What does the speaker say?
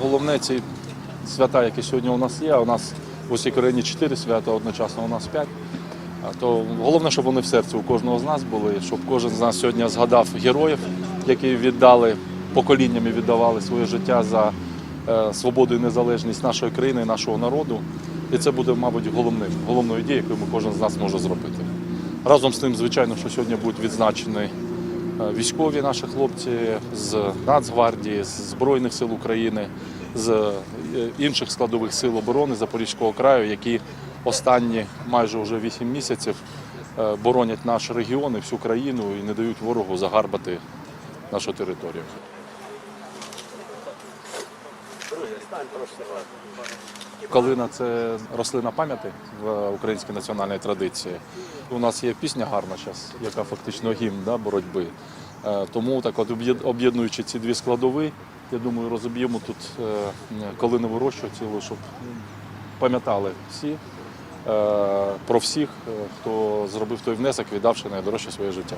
Головне ці свята, які сьогодні у нас є. У нас в усій країні чотири свята, одночасно у нас п'ять. То головне, щоб вони в серці у кожного з нас були, щоб кожен з нас сьогодні згадав героїв, які віддали поколіннями віддавали своє життя за е, свободу і незалежність нашої країни і нашого народу. І це буде, мабуть, головним, головною ідеєю, яку кожен з нас може зробити. Разом з тим, звичайно, що сьогодні будуть відзначені військові наші хлопці з Нацгвардії, з Збройних сил України, з е, інших складових сил оборони Запорізького краю, які останні майже вже 8 місяців е, боронять наш регіон і всю країну і не дають ворогу загарбати нашу територію. Калина це рослина пам'яті в українській національній традиції. У нас є пісня гарна зараз, яка фактично гімн да, боротьби. Е, Тому так от об'єднуючи ці дві складові, я думаю, розоб'ємо тут е, калинову рощу цілу, щоб пам'ятали всі е, про всіх, хто зробив той внесок, віддавши найдорожче своє життя.